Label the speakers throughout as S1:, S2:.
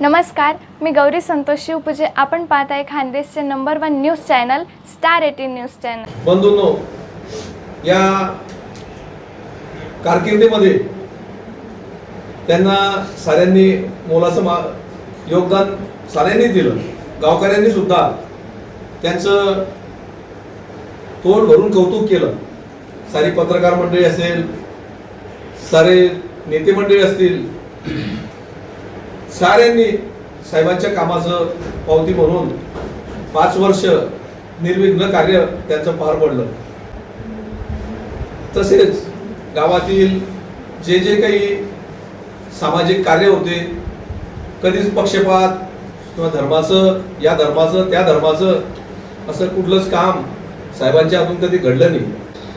S1: नमस्कार मी गौरी संतोष शिवपूजे. आपण पाहत आहे खानदेशचे number one news channel star eighteen news channel
S2: बंधूंनो या कारकिर्दीमध्ये त्यांना साऱ्यांनी मोलाचं मा योगदान साऱ्यांनी दिलं. गावकऱ्यांनी सुद्धा त्यांचं तोंड भरून कौतुक केलं. सारी पत्रकार मंडळी असेल सारे नेते मंडळी असतील साऱ्यांनी साहेबांच्या कामाचं पावती म्हणून पाच वर्ष निर्विघ्न कार्य त्यांचं पार पडलं. तसेच गावातील जे जे काही सामाजिक कार्य होते कधीच पक्षपात किंवा धर्माचं या धर्माचं त्या धर्माचं असं कुठलंच काम साहेबांच्या हातून कधी घडलं नाही.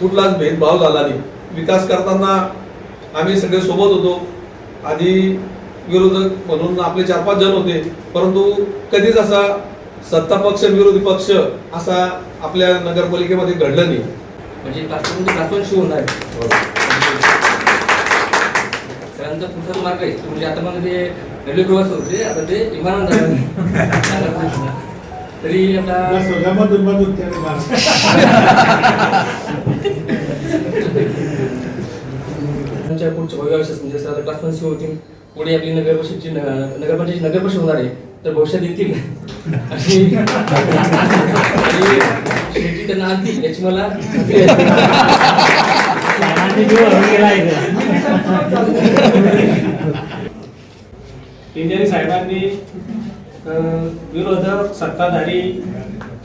S2: कुठलाच भेदभाव झाला नाही. विकास करताना आम्ही सगळे सोबत होतो. आधी विरोधक म्हणून आपले चार पाच जण होते परंतु कधीच असा सत्ता पक्ष विरोधी पक्ष असा आपल्या नगरपालिकेमध्ये घडलं नाही
S3: म्हणजे क्लासवन शिव होणार आहे. त्यानंतर पुढचा मार्ग आहे म्हणजे आता मला ते रेल्वे प्रवास होते आता ते जाणार. तरी आता पुढच्या भव्य आयुष्यात म्हणजे जसं आता क्लास वन शिव होतील पुढे आपली नगर परिषदची न- नगर पंचायतची नगर परिषद होणार आहे तर भविष्यात येतील. अशी शेती त्यांना आणतील याची मला
S4: साहेबांनी विरोधक सत्ताधारी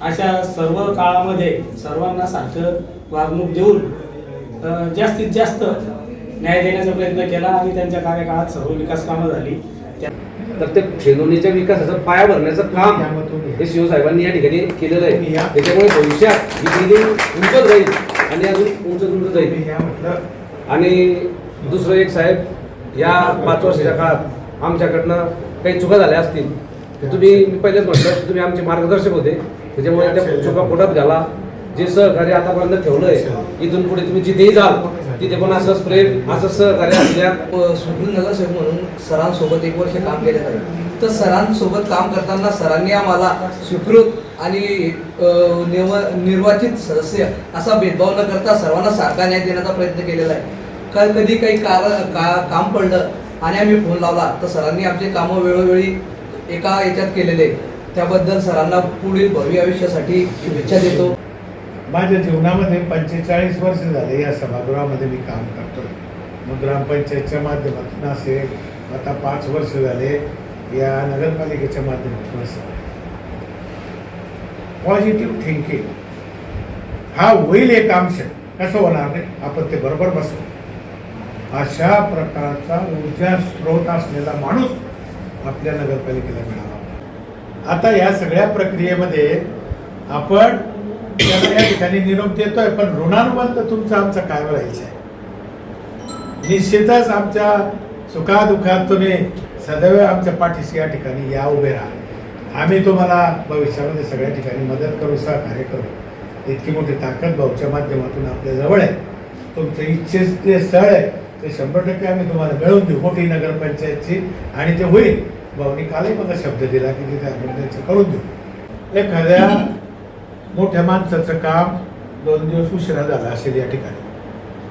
S4: अशा सर्व काळामध्ये सर्वांना सारखं वागणूक देऊन जास्तीत जास्त न्याय देण्याचा प्रयत्न केला आणि त्यांच्या कार्यकाळात सर्व विकास कामं झाली. त्या-
S5: तर ते खेळोनीच्या विकासाचा पाया भरण्याचं काम हे शिवसाहेबांनी या ठिकाणी केलेलं आहे. त्याच्यामुळे भविष्यात ही बिल्डिंग उंचच जाईल आणि अजून उंच उंच जाईल. आणि दुसरं एक साहेब या पाच वर्षाच्या काळात आमच्याकडनं काही चुका झाल्या असतील तर तुम्ही मी पहिलेच म्हटलं की तुम्ही आमचे मार्गदर्शक होते. त्याच्यामुळे त्या चुका पोटात घाला जे सहकार्य आतापर्यंत ठेवलंय इथून पुढे तुम्ही जिथेही जाल तिथे पण असंच प्रेम असं सहकार्य असल्या
S6: सुप्रीम नगरसेवक म्हणून सरांसोबत एक वर्ष काम केलं आहे तर सरांसोबत काम करताना सरांनी आम्हाला स्वीकृत आणि निव- निर्वाचित सदस्य असा भेदभाव न करता सर्वांना सारखा न्याय देण्याचा प्रयत्न केलेला आहे. का कधी काही कार का काम पडलं आणि आम्ही फोन लावला तर सरांनी आमचे कामं वेळोवेळी एका याच्यात केलेले. त्याबद्दल सरांना पुढील भव्य आयुष्यासाठी शुभेच्छा देतो.
S7: माझ्या जीवनामध्ये पंचेचाळीस वर्ष झाले या सभागृहामध्ये मी काम करतोय. मग ग्रामपंचायतच्या माध्यमातून असेल आता पाच वर्ष झाले या नगरपालिकेच्या माध्यमातून असेल पॉझिटिव्ह थिंकिंग हा होईल एक अंश. कसं होणार नाही? आपण ते बरोबर बसू अशा प्रकारचा ऊर्जा स्रोत असलेला माणूस आपल्या नगरपालिकेला मिळावा. आता या सगळ्या प्रक्रियेमध्ये आपण त्याला या ठिकाणी निरोप देतोय पण ऋणानुबंध तुमचं आमचं कायम राहायचा आहे निश्चितच आमच्या सुखादुखात तुम्ही सदैव आमच्या पाठीशी या ठिकाणी या उभे राहा. आम्ही तुम्हाला भविष्यामध्ये सगळ्या ठिकाणी मदत करू सहकार्य करू. इतकी मोठी ताकद भाऊच्या माध्यमातून आपल्या जवळ आहे. तुमचं इच्छेच जे स्थळ आहे ते शंभर टक्के आम्ही तुम्हाला मिळवून देऊ. मोठी नगरपंचायतची आणि ते होईल. भाऊनी कालही मला शब्द दिला की तिथे आम्ही त्यांचं करून देऊ. एखाद्या मोठ्या माणसाचं काम दोन दिवस उशिरा झाला असेल या ठिकाणी.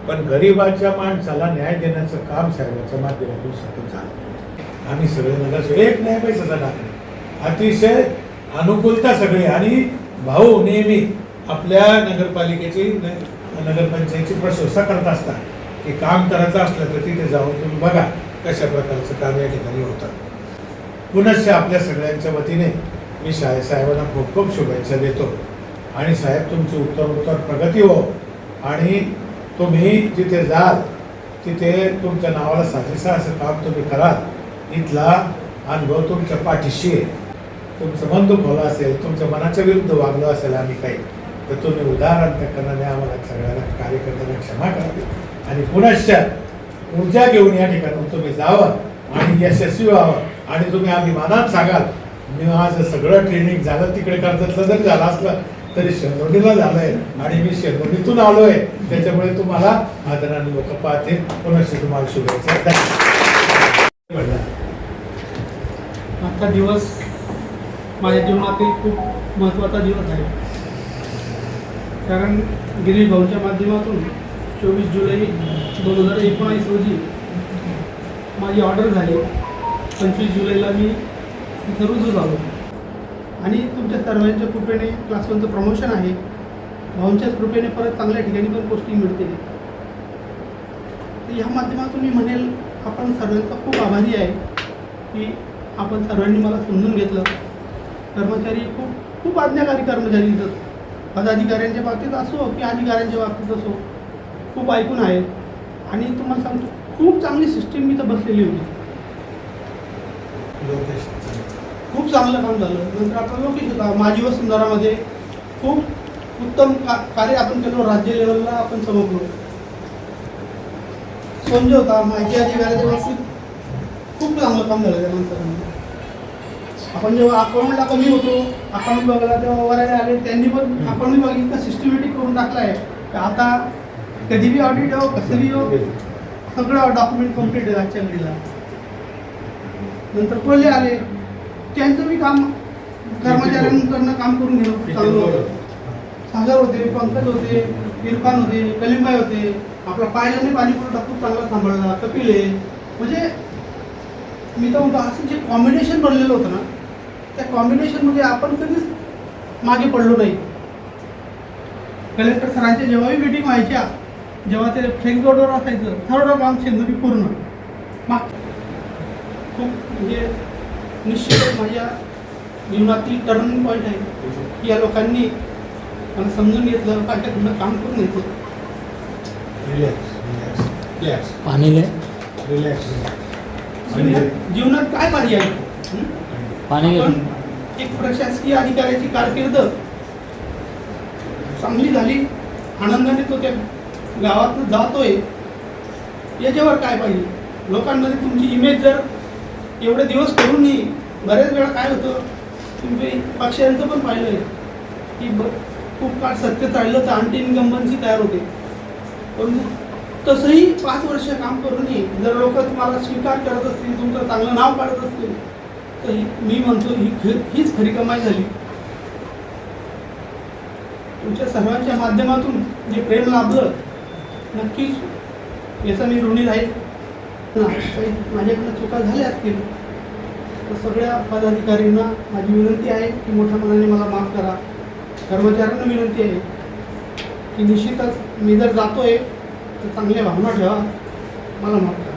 S7: पण गरीबाच्या माणसाला न्याय देण्याचं काम साहेबाच्या माध्यमातून सतत झालं. आम्ही सगळे नगर एक न्याय पैसा नाही अतिशय अनुकूलता सगळी आणि भाऊ नेहमी आपल्या नगरपालिकेची न- प्रशंसा करत असतात की काम करायचं असलं तर तिथे जाऊन तुम्ही बघा कशा प्रकारचं काम या ठिकाणी होतं. पुनश्च आपल्या सगळ्यांच्या वतीने मी शाळे साहेबांना खूप खूप शुभेच्छा देतो. आणि साहेब तुमची उत्तर उत्तर प्रगती हो. आणि तुम्ही जिथे जाल तिथे तुमच्या नावाला साजेसा असं काम तुम्ही कराल. इथला अनुभव तुमच्या पाठीशी आहे. तुमचं मन दुखवलं असेल तुमच्या मनाच्या विरुद्ध वागलं असेल आम्ही काही तर तुम्ही उदाहरण करणारे आम्हाला सगळ्यांना कार्यकर्त्यांना क्षमा करावी आणि पुनश्च ऊर्जा घेऊन या ठिकाणी तुम्ही जावं आणि यशस्वी व्हावं. आणि तुम्ही अभिमानात सांगाल मी माझं सगळं ट्रेनिंग झालं तिकडे कर्जतलं जरी झालं असलं तरी शेंदोडीला झालंय आणि मी शेंदोडीतून आलोय. त्याच्यामुळे तुम्हाला आदराने लोक पाहतील. पुनश्च तुम्हाला शुभेच्छा. धन्यवाद.
S8: आजचा दिवस माझ्या जीवनातील खूप महत्त्वाचा दिवस आहे. कारण गिरीश भाऊच्या माध्यमातून चोवीस जुलै दोन हजार एकोणावीस रोजी माझी ऑर्डर झाली. पंचवीस जुलैला मी इथं रुजू झालो. आणि तुमच्या सर्वांच्या कृपेने क्लास वनचं प्रमोशन आहे. भाऊंच्याच कृपेने परत चांगल्या ठिकाणी पण पोस्टिंग मिळते तर ह्या माध्यमातून मी म्हणेल आपण सर्वांचा खूप आभारी आहे की आपण सर्वांनी मला समजून घेतलं. कर्मचारी खूप खूप आज्ञाकारी कर्मचारी दिसत पदाधिकाऱ्यांच्या बाबतीत असो की अधिकाऱ्यांच्या बाबतीत असो खूप ऐकून आहे. आणि तुम्हाला सांगतो खूप चांगली सिस्टीम मी तर बसलेली होती. खूप चांगलं काम झालं. नंतर आपण लोकेश होता माझी वसुंधरामध्ये खूप उत्तम का कार्य आपण केलं राज्य लेवलला आपण समजलो सोंजे होता माहिती अधिकाऱ्याच्या बाबतीत खूप चांगलं काम झालं त्यानंतर आपण जेव्हा अकाउंटला कमी होतो अकाउंट बघायला तेव्हा वरायला आले त्यांनी पण अकाउंट विभाग इतका सिस्टमॅटिक करून टाकला आहे की आता कधी बी ऑडिट हो कसं बी हो सगळं डॉक्युमेंट कंप्लीट आहे आजच्या घडीला. नंतर कोल्हे आले त्यांचं बी काम कर्मचाऱ्यांकडनं काम करून घेणं चांगलं होतं. सागर होते पंकज होते इरफान होते कलीमबाई होते. आपला पायल्याने पाणी पुरवठा खूप चांगला सांभाळला कपिल आहे. म्हणजे मी तर म्हणतो असं जे कॉम्बिनेशन बनलेलं होतं ना त्या कॉम्बिनेशनमध्ये आपण कधीच मागे पडलो नाही. कलेक्टर सरांच्या जेव्हाही मिटिंग व्हायच्या जेव्हा ते फ्लेक्स बोर्डवर असायचं सर्व काम शेंदुरी पूर्ण. माग खूप म्हणजे निश्चितच माझ्या जीवनातील टर्निंग पॉईंट आहे. की या लोकांनी मला समजून घेतलं माझ्याकडनं काम करून घेतलं.
S7: रिलॅक्स रिलॅक्स रिलॅक्स
S9: पाणीले
S7: रिलॅक्स
S8: जीवनात जीवनात काय पर्याय हं?
S9: पाणी
S8: पण एक प्रशासकीय अधिकाऱ्याची कारकीर्द चांगली झाली. आनंदाने तो त्या गावात जातोय. याच्यावर काय पाहिजे? लोकांमध्ये तुमची इमेज जर एवढे दिवस करूनही बरेच वेळा काय होतं? तुम्ही पक्षांचं पण पाहिलं की ब खूप काळ सत्य चाललं तर अँटी इन्कम्बन्सी तयार होते. पण तसंही पाच वर्ष काम करूनही जर लोक तुम्हाला स्वीकार करत असतील तुमचं चांगलं नाव काढत असतील तर ही मी म्हणतो ही ख हीच खरी कमाई झाली. तुमच्या सर्वांच्या माध्यमातून जे प्रेम लाभलं नक्कीच याचा मी ऋणी राहील. काही माझ्याकडनं चुका झाल्या असतील तर सगळ्या पदाधिकाऱ्यांना माझी विनंती आहे की मोठ्या मनाने मला माफ करा. कर्मचाऱ्यांना विनंती आहे की निश्चितच मी जर जातोय तर चांगल्या भावना ठेवा. मला माफ करा.